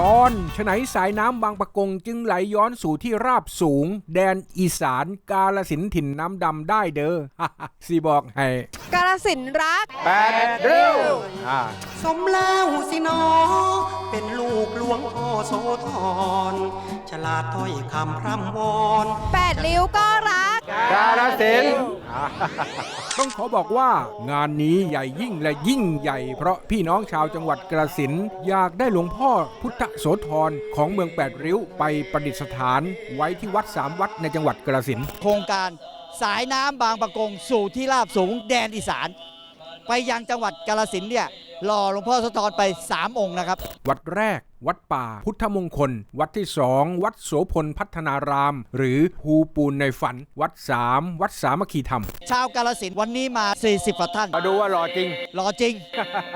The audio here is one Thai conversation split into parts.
ตอนฉไนสายน้ำบางปะกงจึงไหลย้อนสู่ที่ราบสูง แดนอีสานกาลสินธุ์ถิ่นน้ำดำได้เด้อ สีบอกให้ กาลสินธุ์รักแปดเร็วอ่า สมแล้วสิหนอ เป็นลูกหลวงพ่อโสธรฉลาดถ้อยคำพร่ำวอนแปดริ้วก็รัก กาลสินต้องขอบอกว่างานนี้ใหญ่ยิ่งและยิ่งใหญ่ เพราะพี่น้องชาวจังหวัดกระสินธุ์อยากได้หลวงพ่อพุทธโสธรของเมืองแปดริ้วไปประดิษฐาน ไว้ที่วัดสามวัดในจังหวัดกระสินธุ์โครงการสายน้ำบางประกงสู่ที่ราบสูงแดนอีสาน ไปยังจังหวัดกาลสินธุ์เนี่ย รอหลวงพ่อโสธรไป 3 องค์นะครับ วัดแรก วัดป่า พุทธมงคล วัดที่สองวัดโสพลพัฒนาราม หรือภูปูนในฝัน วัดสามวัดสามัคคีธรรม ชาวกาลสินธุ์วันนี้มา 40กว่าท่านมาดูว่ารอจริงรอจริง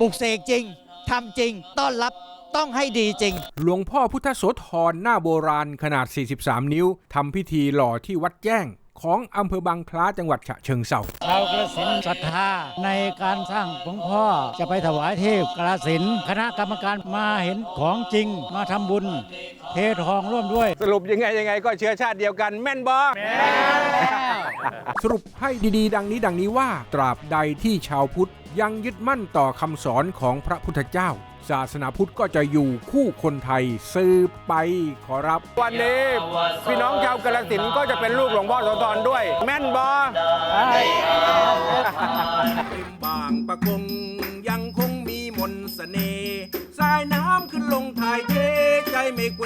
ปลุกเสกจริงทำจริง ต้อนรับต้องให้ดีจริง หลวงพ่อพุทธโสธรหน้าโบราณขนาด 43 นิ้วทำพิธีหล่อที่วัดแจ้ง ของอำเภอบางคล้าจังหวัดฉะเชิงเทราชาวกระสินธุ์ศรัทธาในการสร้างหลวงพ่อจะไปถวายเทพกระสินธุ์คณะกรรมการมาเห็นของจริงมาทำบุญ เททองร่วมด้วย สรุปยังไงยังไงก็เชื้อชาติเดียวกันแม่นบอสรุปให้ดีๆ ดังนี้ดังนี้ว่า ตราบใดที่ชาวพุทธยังยึดมั่นต่อคำสอนของพระพุทธเจ้า ศาสนาพุทธก็จะอยู่คู่คนไทยสืบไปขอรับ วันนี้พี่น้องชาวกาลสินก็จะเป็นลูกหลวงพ่อโสธรด้วย แม่นบริมบางปะกงยังคงมีมนสเสน่ห์สายน้ำขึ้นลงถ่ายเทใจไม่เกว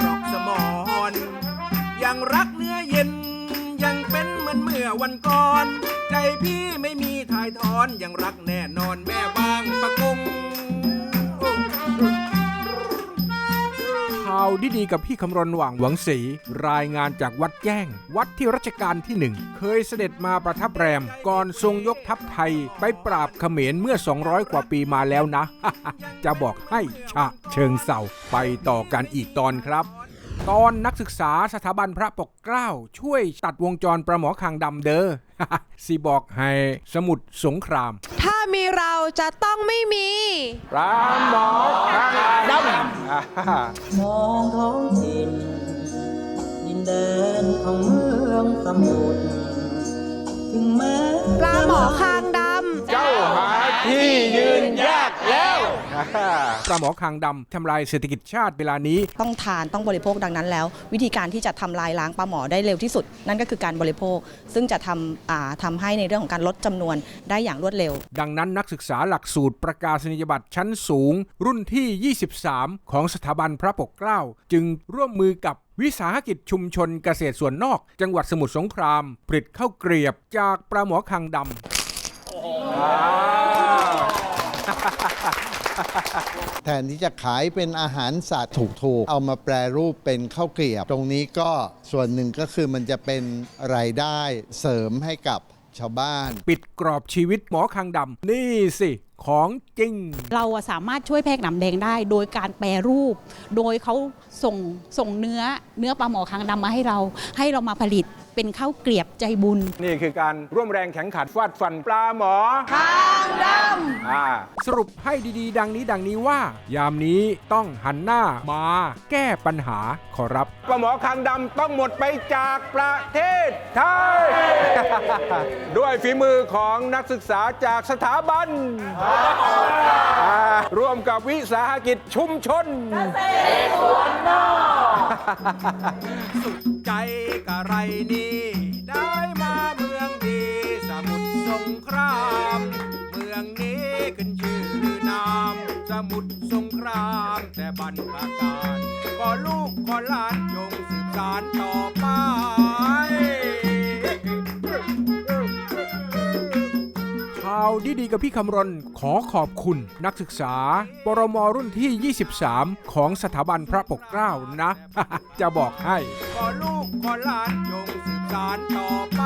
หรอกสมอนยังรักเนื้อเย็นยังเป็นเหมือนเมื่อวันก่อน ใจพี่ไม่มีถ่ายทอนยังรักแน่นอนแม่บางปะกง ข่าวดีๆกับพี่คำรณหว่างหวังศรีรายงานจากวัดแจ้ง วัดที่รัชกาลที่หนึ่งเคยเสด็จมาประทับแรม ก่อนทรงยกทัพไทยไปปราบเขมรเมื่อ 200 กว่าปีมาแล้วนะ จะบอกให้ชะเชิงเศร้าไปต่อกันอีกตอนครับตอนนักศึกษาสถาบันพระปกเกล้า ช่วยตัดวงจรประหมอคางดำเด้อสิบอกให้สมุดสงคราม ถ้ามีเราจะต้องไม่มีปราหมอคางดำ มองท้องถิ่นดินแดนของเมืองสมุทรถึงแม้ปลาหมอคางดเจ้าหาที่ยืนยากแล้ว ปลาหมอคางดำทำลายเศรษฐกิจชาติเวลานี้ ต้องทานต้องบริโภคดังนั้นแล้ว วิธีการที่จะทำลายล้างปลาหมอได้เร็วที่สุด นั่นก็คือการบริโภค ซึ่งจะทำอ่าทำให้ในเรื่องของการลดจำนวนได้อย่างรวดเร็ว ดังนั้นนักศึกษาหลักสูตรประกาศนียบัตรชั้นสูง รุ่นที่ 23 ของสถาบันพระปกเกล้า จึงร่วมมือกับวิสาหกิจชุมชนเกษตรส่วนนอก จังหวัดสมุทรสงคราม ผลิตข้าวเกรียบจากปลาหมอคางดำ แทนที่จะขายเป็นอาหารสัตว์ถูกๆ เอามาแปรรูปเป็นข้าวเกรียบ ตรงนี้ก็ส่วนหนึ่งก็คือมันจะเป็นรายได้เสริมให้กับชาวบ้าน ปิดกรอบชีวิตหมอคังดำนี่สิ ของจริง เราอะสามารถช่วยแพรกหนำแดงได้ โดยการแปรรูป โดยเขาส่งส่งเนื้อเนื้อปลาหมอคางดำมาให้เรา ให้เรามาผลิตเป็นข้าวเกลียบใจบุญ นี่คือการร่วมแรงแข็งขันฟาดฟันปลาหมอคางดำสรุปให้ดีๆ ดังนี้ดังนี้ว่า ยามนี้ต้องหันหน้ามาแก้ปัญหาขอรับปลาหมอคางดำต้องหมดไปจากประเทศไทย ด้วยฝีมือของนักศึกษาจากสถาบันอ่าร่วมกับวิสาหกิจชุมชนสุขใจกะไรนี่ ได้มาเมืองดีสมุทรสงคราม เมืองนี้ขึ้นชื่อนาม สมุทรสงคราม แต่บรรพการก็ลูกก็หลานจงสืบสารต่อไป ดีๆกับพี่คำรณ ขอขอบคุณนักศึกษา ปรมรุ่นที่ 23 ของสถาบันพระปกเกล้านะ จะบอกให้ ขอลูกขอหลานจงสืบสานต่อไป